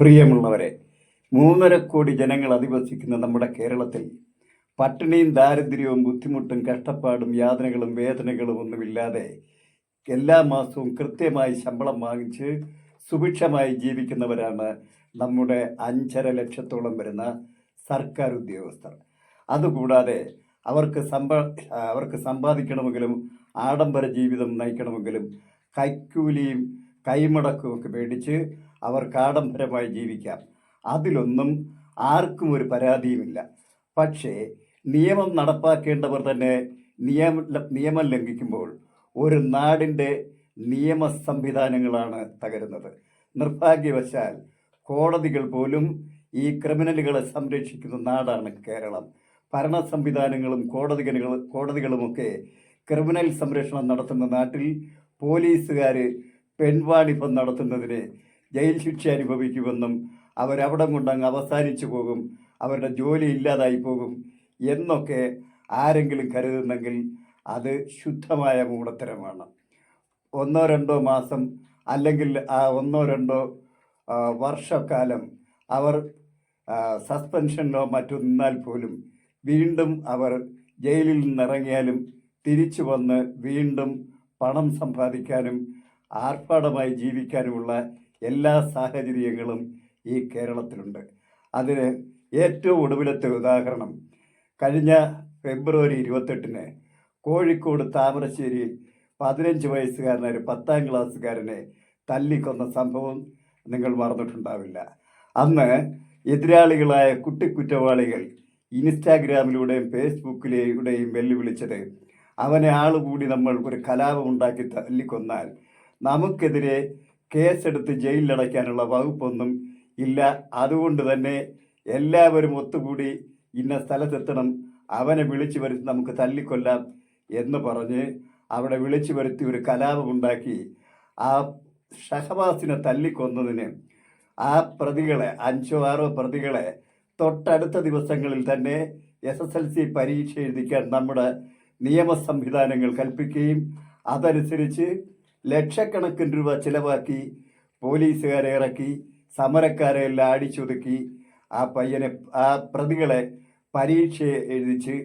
പ്രിയമുള്ളവരെ മൂന്നര കോടി ജനങ്ങൾ അധിവസിക്കുന്ന നമ്മുടെ കേരളത്തിൽ പട്ടിണിയും ദാരിദ്ര്യവും ബുദ്ധിമുട്ടും കഷ്ടപ്പാടും യാതനകളും വേദനകളും ഒന്നുമില്ലാതെ എല്ലാ മാസവും കൃത്യമായി ശമ്പളം വാങ്ങിച്ച് സുഭിക്ഷമായി ജീവിക്കുന്നവരാണ് നമ്മുടെ അഞ്ചര ലക്ഷത്തോളം വരുന്ന സർക്കാർ ഉദ്യോഗസ്ഥർ. അതുകൂടാതെ അവർക്ക് സമ്പ അവർക്ക് സമ്പാദിക്കണമെങ്കിലും ആഡംബര ജീവിതം നയിക്കണമെങ്കിലും കൈക്കൂലിയും കൈമടക്കും ഒക്കെ മേടിച്ച് അവർക്ക് ആഡംബരമായി ജീവിക്കാം. അതിലൊന്നും ആർക്കും ഒരു പരാതിയുമില്ല. പക്ഷേ നിയമം നടപ്പാക്കേണ്ടവർ തന്നെ നിയമ നിയമം ലംഘിക്കുമ്പോൾ ഒരു നാടിന്റെ നിയമ സംവിധാനങ്ങളാണ് തകരുന്നത്. നിർഭാഗ്യവശാൽ കോടതികൾ പോലും ഈ ക്രിമിനലുകളെ സംരക്ഷിക്കുന്ന നാടാണ് കേരളം. ഭരണ സംവിധാനങ്ങളും കോടതികൾ കോടതികളുമൊക്കെ ക്രിമിനൽ സംരക്ഷണം നടത്തുന്ന നാട്ടിൽ പോലീസുകാർ പെൺവാണിഭം നടത്തുന്നതിന് ജയിൽ ശിക്ഷ അനുഭവിക്കുമെന്നും അവരവിടെ കൊണ്ടങ്ങ് അവസാനിച്ചു പോകും അവരുടെ ജോലി ഇല്ലാതായി പോകും എന്നൊക്കെ ആരെങ്കിലും കരുതുന്നെങ്കിൽ അത് ശുദ്ധമായ മൂടത്തരമാണ്. ഒന്നോ രണ്ടോ മാസം അല്ലെങ്കിൽ ആ ഒന്നോ രണ്ടോ വർഷക്കാലം അവർ സസ്പെൻഷനിലോ മറ്റോ നിന്നാൽ പോലും വീണ്ടും അവർ ജയിലിൽ നിന്നിറങ്ങിയാലും തിരിച്ചു വന്ന് വീണ്ടും പണം സമ്പാദിക്കാനും ആർഭാടമായി ജീവിക്കാനുമുള്ള എല്ലാ സാഹചര്യങ്ങളും ഈ കേരളത്തിലുണ്ട്. അതിന് ഏറ്റവും ഒടുവിലത്തെ ഉദാഹരണം കഴിഞ്ഞ ഫെബ്രുവരി ഇരുപത്തെട്ടിന് കോഴിക്കോട് താമരശ്ശേരിയിൽ പതിനഞ്ച് വയസ്സുകാരനായ പത്താം ക്ലാസ്സുകാരനെ തല്ലിക്കൊന്ന സംഭവം നിങ്ങൾ മറന്നിട്ടുണ്ടാവില്ല. അന്ന് എതിരാളികളായ കുട്ടിക്കുറ്റവാളികൾ ഇൻസ്റ്റാഗ്രാമിലൂടെയും ഫേസ്ബുക്കിലൂടെയും വെല്ലുവിളിച്ചത് അവനെ ആളുകൂടി നമ്മൾ ഒരു കലാപം ഉണ്ടാക്കി തല്ലിക്കൊന്നാൽ നമുക്കെതിരെ കേസെടുത്ത് ജയിലിലടയ്ക്കാനുള്ള വകുപ്പൊന്നും ഇല്ല. അതുകൊണ്ട് തന്നെ എല്ലാവരും ഒത്തുകൂടി ഇന്ന സ്ഥലത്തെത്തണം. അവനെ വിളിച്ചു വരുത്തി നമുക്ക് തല്ലിക്കൊല്ലാം എന്ന് പറഞ്ഞ് അവിടെ വിളിച്ചു വരുത്തി ഒരു കലാപമുണ്ടാക്കി ആ ഷഹബാസിനെ തല്ലിക്കൊന്നതിന് ആ പ്രതികളെ അഞ്ചോ ആറോ പ്രതികളെ തൊട്ടടുത്ത ദിവസങ്ങളിൽ തന്നെ എസ് എസ് എൽ സി പരീക്ഷ എഴുതിക്കാൻ നമ്മുടെ നിയമ സംവിധാനങ്ങൾ കൽപ്പിക്കുകയും അതനുസരിച്ച് ലക്ഷക്കണക്കിന് രൂപ ചിലവാക്കി പോലീസുകാരെ ഇറക്കി സമരക്കാരെ എല്ലാം അടിച്ചൊതുക്കി. ആ പയ്യനെ ആ പ്രതികളെ പരീക്ഷ എഴുതിച്ച്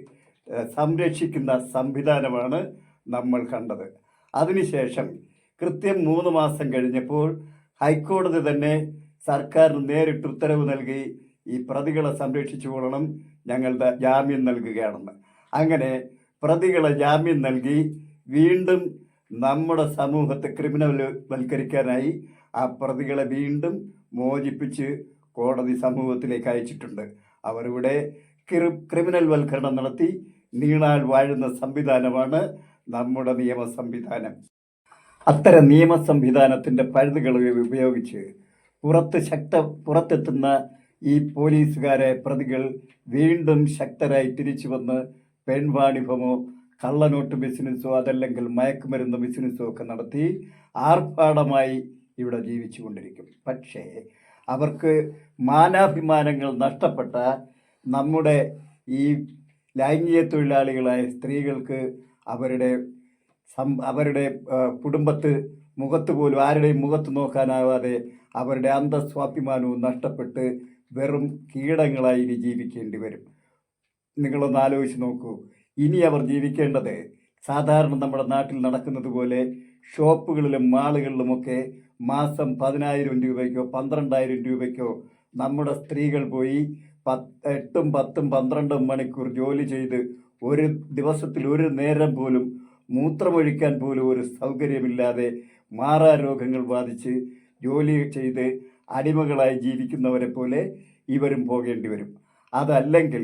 സംരക്ഷിക്കുന്ന സംവിധാനമാണ് നമ്മൾ കണ്ടത്. അതിനുശേഷം കൃത്യം മൂന്ന് മാസം കഴിഞ്ഞപ്പോൾ ഹൈക്കോടതി തന്നെ സർക്കാരിന് നേരിട്ട് ഉത്തരവ് നൽകി ഈ പ്രതികളെ സംരക്ഷിച്ചുകൊള്ളണം ഞങ്ങളുടെ ജാമ്യം നൽകുകയാണെന്ന്. അങ്ങനെ പ്രതികളെ ജാമ്യം നൽകി വീണ്ടും നമ്മുടെ സമൂഹത്തെ ക്രിമിനൽ വൽക്കരിക്കാനായി ആ പ്രതികളെ വീണ്ടും മോചിപ്പിച്ച് കോടതി സമൂഹത്തിലേക്ക് അയച്ചിട്ടുണ്ട്. അവരിവിടെ ക്രി ക്രിമിനൽ വൽക്കരണം നടത്തി നീണാൽ വാഴുന്ന സംവിധാനമാണ് നമ്മുടെ നിയമ സംവിധാനം. അത്തരം നിയമ സംവിധാനത്തിന്റെ പഴുതുകൾ ഉപയോഗിച്ച് പുറത്ത് ശക്ത പുറത്തെത്തുന്ന ഈ പോലീസുകാരെ പ്രതികൾ വീണ്ടും ശക്തരായി തിരിച്ചു വന്ന് പെൺവാണിഭമോ കള്ളനോട്ട് ബിസിനസ്സോ അതല്ലെങ്കിൽ മയക്കുമരുന്ന് ബിസിനസ്സോ ഒക്കെ നടത്തി ആർഭാടമായി ഇവിടെ ജീവിച്ചു കൊണ്ടിരിക്കും. പക്ഷേ അവർക്ക് മാനാഭിമാനങ്ങൾ നഷ്ടപ്പെട്ട നമ്മുടെ ഈ ലൈംഗിക തൊഴിലാളികളായ സ്ത്രീകൾക്ക് അവരുടെ സം അവരുടെ കുടുംബത്ത് മുഖത്ത് പോലും ആരുടെയും മുഖത്ത് നോക്കാനാവാതെ അവരുടെ അന്തസ്വാഭിമാനവും നഷ്ടപ്പെട്ട് വെറും കീടങ്ങളായി ജീവിക്കേണ്ടി വരും. നിങ്ങളൊന്ന് ആലോചിച്ച് നോക്കൂ. ഇനി അവർ ജീവിക്കേണ്ടത്. സാധാരണ നമ്മുടെ നാട്ടിൽ നടക്കുന്നത് പോലെ ഷോപ്പുകളിലും മാളുകളിലുമൊക്കെ മാസം പതിനായിരം രൂപയ്ക്കോ പന്ത്രണ്ടായിരം രൂപയ്ക്കോ നമ്മുടെ സ്ത്രീകൾ പോയി പത്ത് എട്ടും പത്തും പന്ത്രണ്ടും മണിക്കൂർ ജോലി ചെയ്ത് ഒരു ദിവസത്തിൽ ഒരു നേരം പോലും മൂത്രമൊഴിക്കാൻ പോലും ഒരു സൗകര്യമില്ലാതെ മാറാരോഗങ്ങൾ ബാധിച്ച് ജോലി ചെയ്ത് അടിമകളായി ജീവിക്കുന്നവരെ പോലെ ഇവരും പോകേണ്ടി വരും. അതല്ലെങ്കിൽ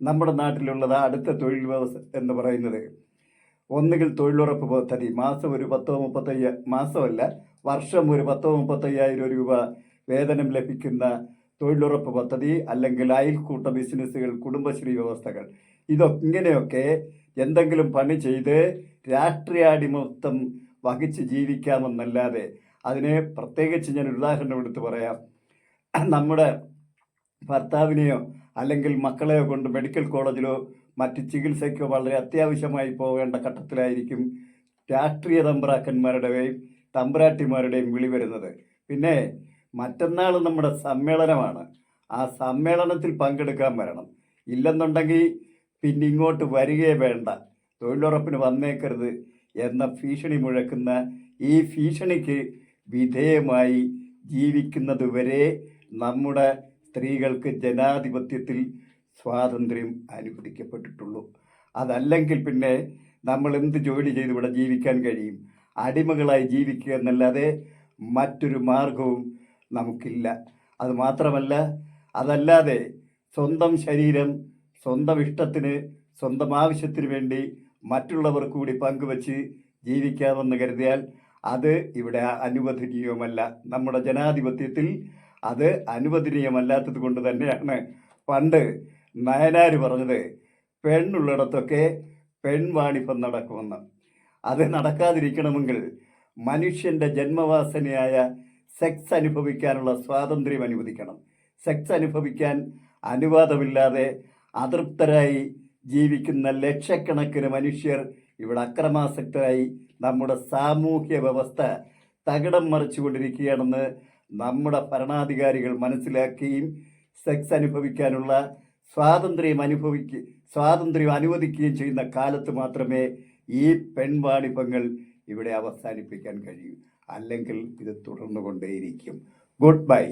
നമ്മുടെ നാട്ടിലുള്ളത് അടുത്ത തൊഴിൽ വ്യവസ്ഥ എന്ന് പറയുന്നത് ഒന്നുകിൽ തൊഴിലുറപ്പ് പദ്ധതി. മാസം ഒരു പത്തോ മുപ്പത്തയ്യ മാസമല്ല വർഷം ഒരു പത്തോ മുപ്പത്തയ്യായിരം രൂപ വേതനം ലഭിക്കുന്ന തൊഴിലുറപ്പ് പദ്ധതി അല്ലെങ്കിൽ അയൽക്കൂട്ട ബിസിനസ്സുകൾ കുടുംബശ്രീ വ്യവസ്ഥകൾ. ഇതൊക്കെ ഇങ്ങനെയൊക്കെ എന്തെങ്കിലും പണി ചെയ്ത് രാഷ്ട്രീയാടിമത്വം വഹിച്ച് ജീവിക്കാമെന്നല്ലാതെ അതിനെ പ്രത്യേകിച്ച് ഞാൻ ഉദാഹരണം എടുത്ത് പറയാം. നമ്മുടെ ഭർത്താവിനെയോ അല്ലെങ്കിൽ മക്കളെയോ കൊണ്ട് മെഡിക്കൽ കോളേജിലോ മറ്റ് ചികിത്സയ്ക്കോ വളരെ അത്യാവശ്യമായി പോകേണ്ട ഘട്ടത്തിലായിരിക്കും രാഷ്ട്രീയ തമ്പ്രാക്കന്മാരുടെയും തമ്പ്രാട്ടിമാരുടെയും വിളി വരുന്നത്. പിന്നെ മറ്റന്നാൾ നമ്മുടെ സമ്മേളനമാണ്. ആ സമ്മേളനത്തിൽ പങ്കെടുക്കാൻ വരണം. ഇല്ലെന്നുണ്ടെങ്കിൽ പിന്നെ ഇങ്ങോട്ട് വരികയെ വേണ്ട. തൊഴിലുറപ്പിന് വന്നേക്കരുത് എന്ന ഭീഷണി മുഴക്കുന്ന ഈ ഭീഷണിക്ക് വിധേയമായി ജീവിക്കുന്നതുവരെ നമ്മുടെ സ്ത്രീകൾക്ക് ജനാധിപത്യത്തിൽ സ്വാതന്ത്ര്യം അനുവദിക്കപ്പെട്ടിട്ടുള്ളൂ. അതല്ലെങ്കിൽ പിന്നെ നമ്മൾ എന്ത് ജോലി ചെയ്ത് ഇവിടെ ജീവിക്കാൻ കഴിയും? അടിമകളായി ജീവിക്കുക എന്നല്ലാതെ മറ്റൊരു മാർഗവും നമുക്കില്ല. അത് മാത്രമല്ല അതല്ലാതെ സ്വന്തം ശരീരം സ്വന്തം ഇഷ്ടത്തിന് സ്വന്തം ആവശ്യത്തിന് വേണ്ടി മറ്റുള്ളവർ കൂടി പങ്കുവച്ച് ജീവിക്കാമെന്ന് കരുതിയാൽ അത് ഇവിടെ അനുവദനീയവുമല്ല നമ്മുടെ ജനാധിപത്യത്തിൽ അത് അനുവദനീയമല്ലാത്തത് കൊണ്ട് തന്നെയാണ്. പണ്ട് നയനാർ പറഞ്ഞത് പെണ്ണുള്ളിടത്തൊക്കെ പെൺവാണിപ്പം നടക്കുമെന്ന്. അത് നടക്കാതിരിക്കണമെങ്കിൽ മനുഷ്യന്റെ ജന്മവാസനയായ സെക്സ് അനുഭവിക്കാനുള്ള സ്വാതന്ത്ര്യം അനുവദിക്കണം. സെക്സ് അനുഭവിക്കാൻ അനുവാദമില്ലാതെ അതൃപ്തരായി ജീവിക്കുന്ന ലക്ഷക്കണക്കിന് മനുഷ്യർ ഇവിടെ അക്രമാസക്തരായി നമ്മുടെ സാമൂഹ്യ വ്യവസ്ഥ തകിടം മറിച്ചുകൊണ്ടിരിക്കുകയാണെന്ന് നമ്മുടെ ഭരണാധികാരികൾ മനസ്സിലാക്കുകയും സെക്സ് അനുഭവിക്കാനുള്ള സ്വാതന്ത്ര്യം അനുഭവിക്കുക സ്വാതന്ത്ര്യം അനുവദിക്കുകയും ചെയ്യുന്ന കാലത്ത് മാത്രമേ ഈ പെൺവാണിഭങ്ങൾ ഇവിടെ അവസാനിപ്പിക്കാൻ കഴിയൂ. അല്ലെങ്കിൽ ഇത് തുടർന്നുകൊണ്ടേയിരിക്കും. Good bye.